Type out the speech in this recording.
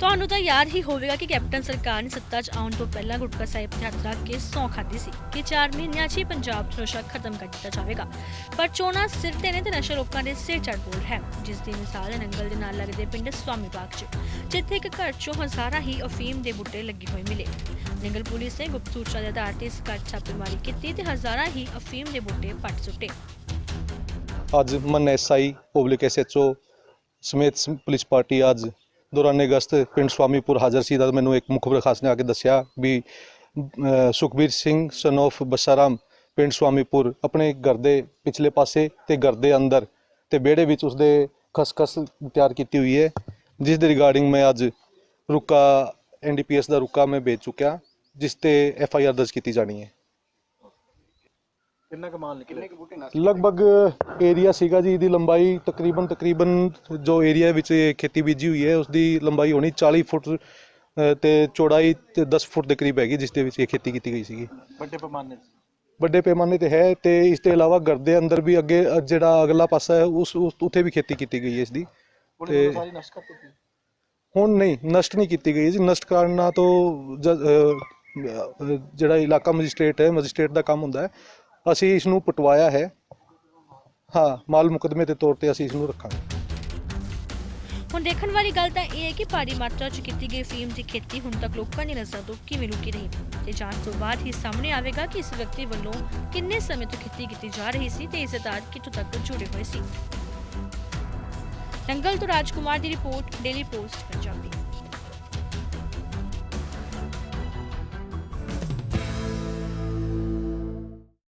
ਤੁਹਾਨੂੰ ਤਾਂ ਯਾਦ ਹੀ ਹੋਵੇਗਾ ਕਿ ਕੈਪਟਨ ਸਰਕਾਰ ਨੇ ਸੱਤਾ 'ਚ ਆਉਣ ਤੋਂ ਪਹਿਲਾਂ ਗੁਟਕਾ ਸਾਹਿਬ ਤੇ ਹੱਥ ਰੱਖ ਕੇ ਸਹੁੰ ਖਾਧੀ ਸੀ ਕਿ 4 ਮਹੀਨਿਆਂ 'ਚ ਹੀ ਪੰਜਾਬ 'ਚ ਨਸ਼ਾ ਖਤਮ ਕਰ ਦਿੱਤਾ ਜਾਵੇਗਾ। ਪਰ ਚੋਣਾਂ ਸਿਰ ਤੇ ਨੇ ਤੇ ਨਸ਼ਾ ਲੋਕਾਂ ਦੇ ਸਿਰ ਚੜ੍ਹ ਬੋਲ ਹੈ। ਜਿਸ ਦੀ ਮਿਸਾਲ ਨੰਗਲ ਦੇ ਨਾਲ ਲੱਗਦੇ ਪਿੰਡ ਸਵਾਮੀ ਬਾਗ 'ਚ, ਜਿੱਥੇ ਇੱਕ ਘਰ 'ਚੋਂ ਹਜ਼ਾਰਾਂ ਹੀ ਅਫੀਮ ਦੇ ਬੂਟੇ ਲੱਗੇ ਹੋਏ ਮਿਲੇ। ਨੰਗਲ ਪੁਲਿਸ ਨੇ ਗੁਪਤ ਸੂਚਨਾ ਦੇ ਆਧਾਰ ਤੇ ਇਸ ਘਰ 'ਚ ਛਾਪੇਮਾਰੀ ਕੀਤੀ ਤੇ ਹਜ਼ਾਰਾਂ ਹੀ ਅਫੀਮ ਦੇ ਬੂਟੇ ਪੱਟ ਸੁੱਟੇ। ਅੱਜ ਮਨ ਐਸਆਈ ਪਬਲਿਕ ਐਸਐਚਓ ਸਮੇਤ ਪੁਲਿਸ ਪਾਰਟੀ ਅੱਜ ਦੌਰਾਨੇ ਗਸ਼ਤ ਪਿੰਡ ਸਵਾਮੀਪੁਰ ਹਾਜ਼ਰ ਸੀ ਤਾਂ ਮੈਨੂੰ ਇੱਕ ਮੁਖਬਰ ਖਾਸ ਨੇ ਆ ਕੇ ਦੱਸਿਆ ਵੀ ਸੁਖਬੀਰ ਸਿੰਘ ਸਨ of ਬਸਾਰਾਮ ਪਿੰਡ ਸਵਾਮੀਪੁਰ ਆਪਣੇ ਘਰ ਦੇ ਪਿਛਲੇ ਪਾਸੇ ਤੇ ਘਰ ਦੇ ਅੰਦਰ ਤੇ ਵਿਹੜੇ ਵਿੱਚ ਉਸਦੇ ਖਸਖਸ ਤਿਆਰ ਕੀਤੀ ਹੋਈ ਹੈ, ਜਿਸ ਦੇ ਰਿਗਾਰਡਿੰਗ ਮੈਂ ਅੱਜ ਰੁਕਾ ਐਨਡੀਪੀਐਸ ਦਾ ਰੁਕਾ ਮੈਂ ਭੇਜ ਚੁੱਕਿਆ, ਜਿਸ ਤੇ ਐਫਆਈਆਰ ਦਰਜ ਕੀਤੀ ਜਾਣੀ ਹੈ। ਕਿੰਨਾ ਕਮਾਲ ਨਿਕਲੇ ਲਗਭਗ ਏਰੀਆ ਸੀਗਾ ਜੀ ਇਹਦੀ ਲੰਬਾਈ ਤਕਰੀਬਨ ਤਕਰੀਬਨ ਜੋ ਏਰੀਆ ਵਿੱਚ ਇਹ ਖੇਤੀ ਬੀਜੀ ਹੋਈ ਹੈ ਉਸ ਦੀ ਲੰਬਾਈ ਹੋਣੀ 40 ਫੁੱਟ ਅ, ਤੇ ਚੌੜਾਈ ਤੇ 10 ਫੁੱਟ ਦੇ ਕਰੀਬ ਹੈਗੀ ਜਿਸ ਦੇ ਵਿੱਚ ਇਹ ਖੇਤੀ ਕੀਤੀ ਗਈ ਸੀਗੀ। ਵੱਡੇ ਪੈਮਾਨੇ 'ਚ ਵੱਡੇ ਪੈਮਾਨੇ ਤੇ ਹੈ ਤੇ ਇਸ ਦੇ ਇਲਾਵਾ ਘਰ ਦੇ ਅੰਦਰ ਵੀ ਅੱਗੇ ਅ, ਜਿਹੜਾ ਅਗਲਾ ਪਾਸਾ ਹੈ ਉਸ ਉਸ- ਉੱਥੇ ਵੀ ਖੇਤੀ ਕੀਤੀ ਗਈ ਹੈ ਇਸ ਦੀ। ਪੁਲਿਸ ਤੇ- ਨੇ ਸਾਰੀ ਨਸ਼ਟ ਕਰ ਦਿੱਤੀ। ਹੁਣ ਨਹੀਂ ਨਸ਼ਟ ਨਹੀਂ ਕੀਤੀ ਗਈ ਜੀ। ਨਸ਼ਟ ਕਰਨਾ ਤੋਂ ਜ- ਜਿਹੜਾ ਇਲਾਕਾ ਮੈਜਿਸਟ੍ਰੇਟ ਹੈ ਮੈਜਿਸਟ੍ਰੇਟ ਦਾ ਕੰਮ ਹੁੰਦਾ ਹੈ। ਅਸੀਂ ਇਸ ਨੂੰ ਪਟਵਾਇਆ ਹੈ। ਹਾਂ, ਮਾਲ ਮੁਕਦਮੇ ਦੇ ਤੌਰ ਤੇ ਅਸੀਂ ਇਸ ਨੂੰ ਰੱਖਾਂਗੇ। ਹੁਣ ਦੇਖਣ ਵਾਲੀ ਗੱਲ ਤਾਂ ਇਹ ਹੈ ਕਿ ਭਾਰੀ ਮਾਤਰਾ 'ਚ ਕੀਤੀ ਗਈ ਫੀਮ ਦੀ ਖੇਤੀ ਹੁਣ ਤੱਕ ਲੋਕਾਂ ਦੀ ਨਜ਼ਰ ਤੋਂ ਕਿਵੇਂ ਲੁਕੀ ਰਹੀ ਤੇ ਜਾਂਚ ਤੋਂ ਬਾਅਦ ਹੀ ਸਾਹਮਣੇ ਆਵੇਗਾ ਕਿ ਇਸ ਵਿਅਕਤੀ ਵੱਲੋਂ ਕਿੰਨੇ ਸਮੇਂ ਤੋਂ ਖੇਤੀ ਕੀਤੀ ਜਾ ਰਹੀ ਸੀ ਤੇ ਇਸ ਅਧਾਰ ਕਿੱਥੋਂ ਤੱਕ ਜੁੜੇ ਹੋਏ ਸੀ। ਨੰਗਲ ਤੋਂ ਰਾਜਕੁਮਾਰ ਦੀ ਰਿਪੋਰਟ, ਡੇਲੀ ਪੋਸਟ, ਪੰਜਾਬੀ।